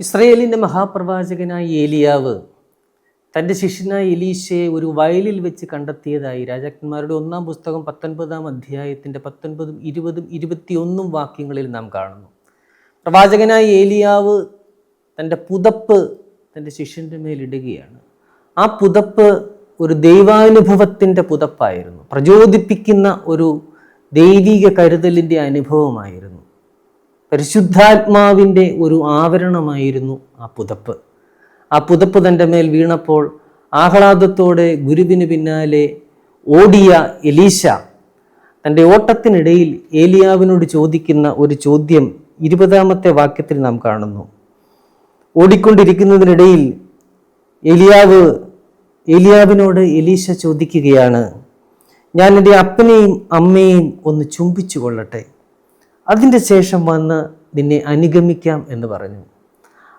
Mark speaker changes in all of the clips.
Speaker 1: ഇസ്രയേലിന്റെ മഹാപ്രവാചകനായ ഏലിയാവ് തന്റെ ശിഷ്യനായ എലീശയെ ഒരു വയലിൽ വെച്ച് കണ്ടെത്തിയതായി രാജാക്കന്മാരുടെ ഒന്നാം പുസ്തകം പത്തൊൻപതാം അധ്യായത്തിന്റെ പത്തൊൻപതും ഇരുപതും ഇരുപത്തിയൊന്നും വാക്യങ്ങളിൽ നാം കാണുന്നു. പ്രവാചകനായ ഏലിയാവ് തന്റെ പുതപ്പ് തന്റെ ശിഷ്യന്റെ മേലിടുകയാണ് ആ പുതപ്പ് ഒരു ദൈവാനുഭവത്തിന്റെ പുതപ്പായിരുന്നു. പ്രചോദിപ്പിക്കുന്ന ഒരു ദൈവിക കരുതലിന്റെ അനുഭവമായിരുന്നു. പരിശുദ്ധാത്മാവിന്റെ ഒരു ആവരണമായിരുന്നു ആ പുതപ്പ്. ആ പുതപ്പ് തന്റെ മേൽ വീണപ്പോൾ ആഹ്ലാദത്തോടെ ഗുരുവിന് പിന്നാലെ ഓടിയ എലീശ തന്റെ ഓട്ടത്തിനിടയിൽ ഏലിയാവിനോട് ചോദിക്കുന്ന ഒരു ചോദ്യം ഇരുപതാമത്തെ വാക്യത്തിൽ നാം കാണുന്നു. ഓടിക്കൊണ്ടിരിക്കുന്നതിനിടയിൽ എലിയാവ് എലിയാവിനോട് എലീശ ചോദിക്കുകയാണ് ഞാൻ എന്റെ അപ്പനെയും അമ്മയെയും ഒന്ന് ചുംബിച്ചു കൊള്ളട്ടെ അതിന്റെ ശേഷം വന്ന് നിന്നെ അനുഗമിക്കാം എന്ന് പറഞ്ഞു.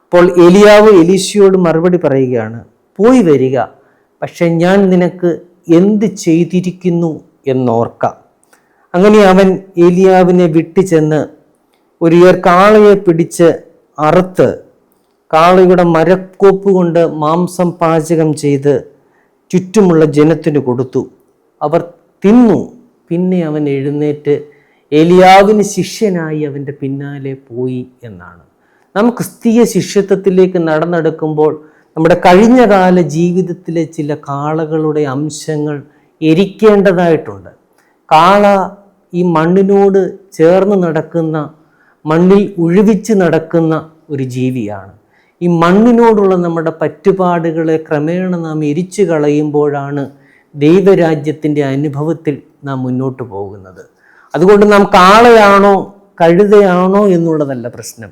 Speaker 1: അപ്പോൾ എലിയാവ് എലീശയോട് മറുപടി പറയുകയാണ് പോയി വരിക പക്ഷെ ഞാൻ നിനക്ക് എന്ത് ചെയ്തിരിക്കുന്നു എന്നോർക്കാം. അങ്ങനെ അവൻ ഏലിയാവിനെ വിട്ടു ചെന്ന് ഒരു കാളയെ പിടിച്ച് അറുത്ത് കാളയുടെ മരക്കോപ്പ് കൊണ്ട് മാംസം പാചകം ചെയ്ത് ചുറ്റുമുള്ള ജനത്തിന് കൊടുത്തു. അവർ തിന്നു പിന്നെ അവൻ എഴുന്നേറ്റ് ഏലിയാവിന് ശിഷ്യനായി അവന്റെ പിന്നാലെ പോയി എന്നാണ്. നാം ക്രിസ്തീയ ശിഷ്യത്വത്തിലേക്ക് നടന്നെടുക്കുമ്പോൾ നമ്മുടെ കഴിഞ്ഞകാല ജീവിതത്തിലെ ചില കാളകളുടെ അംശങ്ങൾ എരിക്കേണ്ടതായിട്ടുണ്ട്. കാള ഈ മണ്ണിനോട് ചേർന്ന് നടക്കുന്ന മണ്ണിൽ ഉഴുവിച്ച് നടക്കുന്ന ഒരു ജീവിയാണ്. ഈ മണ്ണിനോടുള്ള നമ്മുടെ പറ്റുപാടുകളെ ക്രമേണ നാം എരിച്ചു കളയുമ്പോഴാണ് ദൈവരാജ്യത്തിന്റെ അനുഭവത്തിൽ നാം മുന്നോട്ട് പോകുന്നത്. അതുകൊണ്ട് നാം കാളയാണോ കഴുതയാണോ എന്നുള്ളതല്ല പ്രശ്നം.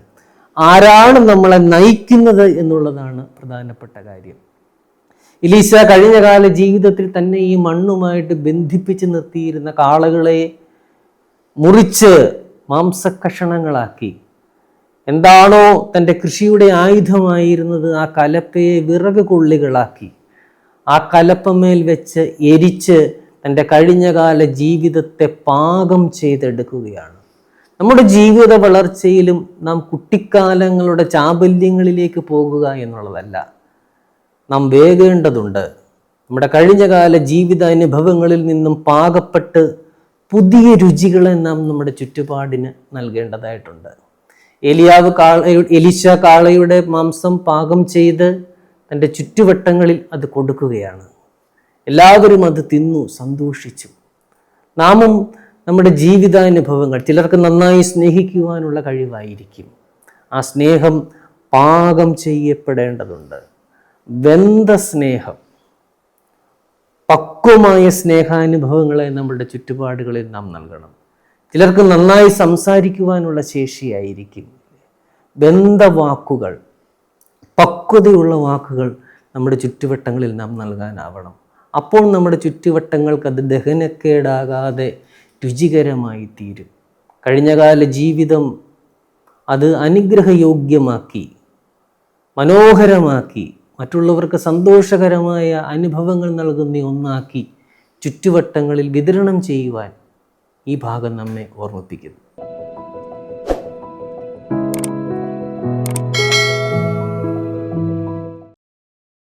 Speaker 1: ആരാണ് നമ്മളെ നയിക്കുന്നത് എന്നുള്ളതാണ് പ്രധാനപ്പെട്ട കാര്യം. ഇലീസ കഴിഞ്ഞ കാല ജീവിതത്തിൽ തന്നെ ഈ മണ്ണുമായിട്ട് ബന്ധിപ്പിച്ച് നിർത്തിയിരുന്ന കാളകളെ മുറിച്ച് മാംസക്കഷണങ്ങളാക്കി. എന്താണോ തന്റെ കൃഷിയുടെ ആയുധമായിരുന്നത് ആ കലപ്പയെ വിറക് കൊള്ളികളാക്കി. ആ കലപ്പമേൽ വെച്ച് എരിച്ച് തന്റെ കഴിഞ്ഞകാല ജീവിതത്തെ പാകം ചെയ്തെടുക്കുകയാണ്. നമ്മുടെ ജീവിത വളർച്ചയിലും നാം കുട്ടിക്കാലങ്ങളുടെ ചാബല്യങ്ങളിലേക്ക് പോകുക എന്നുള്ളതല്ല. നാം വേകേണ്ടതുണ്ട് നമ്മുടെ കഴിഞ്ഞകാല ജീവിത അനുഭവങ്ങളിൽ നിന്നും പാകപ്പെട്ട് പുതിയ രുചികളെ നാം നമ്മുടെ ചുറ്റുപാടിന് നൽകേണ്ടതായിട്ടുണ്ട്. എലിയാവ് കാള എലിശ കാളയുടെ മാംസം പാകം ചെയ്ത് തന്റെ ചുറ്റുവട്ടങ്ങളിൽ അത് കൊടുക്കുകയാണ്. എല്ലാവരും അത് തിന്നു സന്തോഷിച്ചു. നാമും നമ്മുടെ ജീവിതാനുഭവങ്ങൾ ചിലർക്ക് നന്നായി സ്നേഹിക്കുവാനുള്ള കഴിവായിരിക്കും. ആ സ്നേഹം പാകം ചെയ്യപ്പെടേണ്ടതുണ്ട്. വെന്ത സ്നേഹം പക്വമായ സ്നേഹാനുഭവങ്ങളെ നമ്മളുടെ ചുറ്റുപാടുകളിൽ നാം നൽകണം. ചിലർക്ക് നന്നായി സംസാരിക്കുവാനുള്ള ശേഷിയായിരിക്കും. ബന്ധ വാക്കുകൾ പക്വതയുള്ള വാക്കുകൾ നമ്മുടെ ചുറ്റുവട്ടങ്ങളിൽ നാം നൽകാനാവണം. അപ്പോൾ നമ്മുടെ ചുറ്റുവട്ടങ്ങൾക്ക് അത് ദഹനക്കേടാകാതെ രുചികരമായി തീരും കഴിഞ്ഞകാല ജീവിതം അത് അനുഗ്രഹയോഗ്യമാക്കി മനോഹരമാക്കി മറ്റുള്ളവർക്ക് സന്തോഷകരമായ അനുഭവങ്ങൾ നൽകുന്ന ഒന്നാക്കി ചുറ്റുവട്ടങ്ങളിൽ വിതരണം ചെയ്യുവാൻ ഈ ഭാഗം നമ്മെ ഓർമ്മിപ്പിക്കുന്നു.